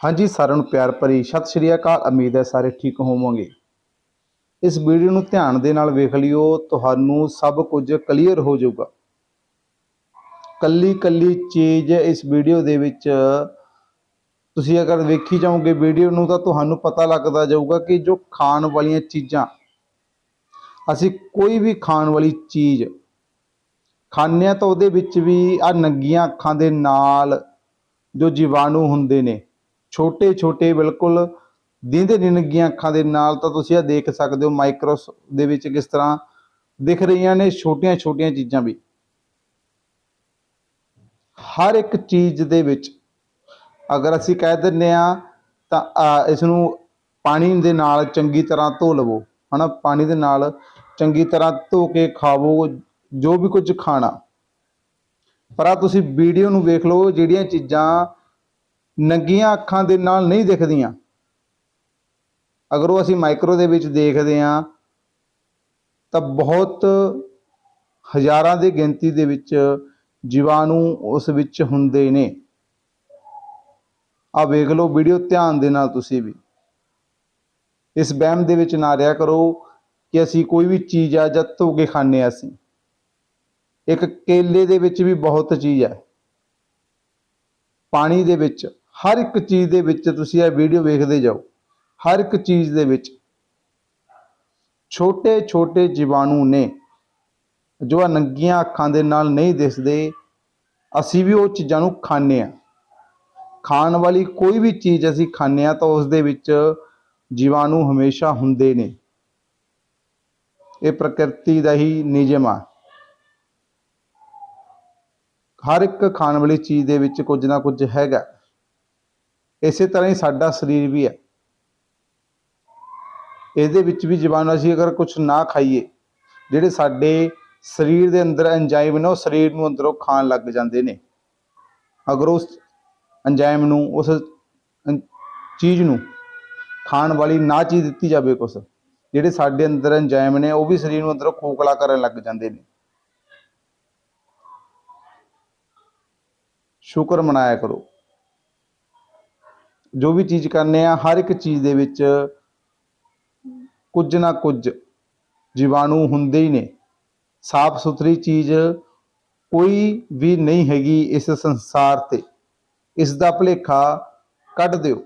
ਹਾਂਜੀ, ਸਾਰਿਆਂ ਨੂੰ ਪਿਆਰ ਭਰੀ ਸਤਿ ਸ਼੍ਰੀ ਅਕਾਲ। ਉਮੀਦ ਹੈ ਸਾਰੇ ਠੀਕ ਹੋਵੋਗੇ। ਇਸ ਵੀਡੀਓ ਨੂੰ ਧਿਆਨ ਦੇ ਨਾਲ ਵੇਖ ਲਿਓ। ਤੁਹਾਨੂੰ ਸਭ ਕੁਝ ਕਲੀਅਰ ਹੋ ਜਾਊਗਾ। ਕੱਲੀ ਕੱਲੀ ਚੀਜ਼ ਇਸ ਵੀਡੀਓ ਦੇ ਵਿੱਚ ਤੁਸੀਂ ਅਗਰ ਵੇਖੀ ਜਾਓਗੇ ਵੀਡੀਓ ਨੂੰ ਤਾਂ ਤੁਹਾਨੂੰ ਪਤਾ ਲੱਗਦਾ ਜਾਊਗਾ ਕਿ ਜੋ ਖਾਣ ਵਾਲੀਆਂ ਚੀਜ਼ਾਂ, ਅਸੀਂ ਕੋਈ ਵੀ ਖਾਣ ਵਾਲੀ ਚੀਜ਼ ਖਾਂਦੇ ਹਾਂ ਤਾਂ ਉਹਦੇ ਵਿੱਚ ਵੀ ਆ ਨੰਗੀਆਂ ਅੱਖਾਂ ਦੇ ਨਾਲ ਜੋ ਜੀਵਾਣੂ ਹੁੰਦੇ ਨੇ ਛੋਟੇ ਛੋਟੇ ਬਿਲਕੁਲ ਦਿੰਦੇ ਨੇ ਨੰਗੀਆਂ ਅੱਖਾਂ ਦੇ ਨਾਲ ਤਾਂ ਤੁਸੀਂ ਇਹ ਦੇਖ ਸਕਦੇ ਹੋ ਮਾਈਕਰੋਸ ਦੇ ਵਿੱਚ ਕਿਸ ਤਰ੍ਹਾਂ ਦਿਖ ਰਹੀਆਂ ਨੇ ਛੋਟੀਆਂ ਛੋਟੀਆਂ ਚੀਜ਼ਾਂ ਵੀ। ਹਰ ਇੱਕ ਚੀਜ਼ ਦੇ ਵਿੱਚ ਅਗਰ ਅਸੀਂ ਕਹਿ ਦਿੰਨੇ ਆ ਤਾਂ ਆ, ਇਸ ਨੂੰ ਪਾਣੀ ਦੇ ਨਾਲ ਚੰਗੀ ਤਰ੍ਹਾਂ ਧੋ ਲਵੋ ਹਨਾ? ਪਾਣੀ ਦੇ ਨਾਲ ਚੰਗੀ ਤਰ੍ਹਾਂ ਧੋ ਕੇ ਖਾਵੋ ਜੋ ਵੀ ਕੁਝ ਖਾਣਾ। ਪਰ ਆ ਤੁਸੀਂ ਵੀਡੀਓ ਨੂੰ ਵੇਖ ਲਓ ਜਿਹੜੀਆਂ ਚੀਜ਼ਾਂ ਨੰਗੀਆਂ ਅੱਖਾਂ ਦੇ ਨਾਲ ਨਹੀਂ ਦਿਖਦੀਆਂ। ਅਗਰ ਉਹ ਅਸੀਂ ਮਾਈਕਰੋ ਦੇ ਵਿੱਚ ਦੇਖਦੇ ਹਾਂ, ਤਾਂ ਬਹੁਤ ਹਜ਼ਾਰਾਂ ਦੀ ਗਿਣਤੀ ਦੇ ਵਿੱਚ ਜੀਵਾਣੂ ਉਸ ਵਿੱਚ ਹੁੰਦੇ ਨੇ। ਆ ਵੇਖ ਲਓ ਵੀਡੀਓ, ਧਿਆਨ ਦੇ ਨਾਲ ਤੁਸੀਂ ਵੀ। ਇਸ ਵਹਿਮ ਦੇ ਵਿੱਚ ਨਾ ਰਿਆ ਕਰੋ ਕਿ ਅਸੀਂ ਕੋਈ ਵੀ ਚੀਜ਼ ਆ ਜਦ ਧੋ ਕੇ ਖਾਂਦੇ ਹਾਂ ਅਸੀਂ। ਇੱਕ ਕੇਲੇ ਦੇ ਵਿੱਚ ਵੀ ਬਹੁਤ ਚੀਜ਼ ਹੈ। ਪਾਣੀ ਦੇ ਵਿੱਚ ਹਰ ਇੱਕ ਚੀਜ਼ ਦੇ ਵਿੱਚ ਤੁਸੀਂ ਇਹ ਵੀਡੀਓ ਵੇਖਦੇ ਜਾਓ। ਹਰ ਇੱਕ ਚੀਜ਼ ਦੇ ਵਿੱਚ ਛੋਟੇ ਛੋਟੇ ਜੀਵਾਣੂ ਨੇ ਜੋ ਆ ਨੰਗੀਆਂ ਅੱਖਾਂ ਦੇ ਨਾਲ ਨਹੀਂ ਦਿਸਦੇ, ਅਸੀਂ ਵੀ ਉਹ ਚੀਜ਼ਾਂ ਨੂੰ ਖਾਂਦੇ ਆ ਖਾਣ ਵਾਲੀ ਕੋਈ ਵੀ ਚੀਜ਼ ਅਸੀਂ ਖਾਂਦੇ ਆ ਤਾਂ ਉਸ ਦੇ ਵਿੱਚ ਜੀਵਾਣੂ ਹਮੇਸ਼ਾ ਹੁੰਦੇ ਨੇ। ਇਹ ਪ੍ਰਕਿਰਤੀ ਦਾ ਹੀ ਨਿਯਮ ਆ। ਹਰ ਇੱਕ ਖਾਣ ਵਾਲੀ ਚੀਜ਼ ਦੇ ਵਿੱਚ ਕੁਝ ਨਾ ਕੁਝ ਹੈਗਾ। ਇਸੇ ਤਰ੍ਹਾਂ ਹੀ ਸਾਡਾ ਸਰੀਰ ਵੀ ਹੈ। ਇਹਦੇ ਵਿੱਚ ਵੀ ਜਵਾਨ ਅਸੀਂ ਅਗਰ ਕੁਝ ਨਾ ਖਾਈਏ, ਜਿਹੜੇ ਸਾਡੇ ਸਰੀਰ ਦੇ ਅੰਦਰ ਐਂਜ਼ਾਈਮ ਨੇ, ਉਹ ਸਰੀਰ ਨੂੰ ਅੰਦਰੋਂ ਖਾਣ ਲੱਗ ਜਾਂਦੇ ਨੇ। ਅਗਰ ਉਸ ਐਂਜ਼ਾਈਮ ਨੂੰ, ਉਸ ਚੀਜ਼ ਨੂੰ ਖਾਣ ਵਾਲੀ ਨਾ ਚੀਜ਼ ਦਿੱਤੀ ਜਾਵੇ ਕੁਛ, ਜਿਹੜੇ ਸਾਡੇ ਅੰਦਰ ਐਂਜ਼ਾਈਮ ਨੇ, ਉਹ ਵੀ ਸਰੀਰ ਨੂੰ ਅੰਦਰੋਂ ਖੋਖਲਾ ਕਰਨ ਲੱਗ ਜਾਂਦੇ ਨੇ। ਸ਼ੁਕਰ ਮਨਾਇਆ ਕਰੋ। ਜੋ ਵੀ ਚੀਜ਼ ਕਰਨੇ ਆ, ਹਰ ਇੱਕ ਚੀਜ਼ ਦੇ ਵਿੱਚ ਕੁਝ ਨਾ ਕੁਝ ਜੀਵਾਣੂ ਹੁੰਦੇ ਹੀ ਨੇ। ਸਾਫ਼ ਸੁਥਰੀ ਚੀਜ਼ ਕੋਈ ਵੀ ਨਹੀਂ ਹੈਗੀ ਇਸ ਸੰਸਾਰ ਤੇ। ਇਸ ਦਾ ਭੁਲੇਖਾ ਕੱਢ ਦਿਓ।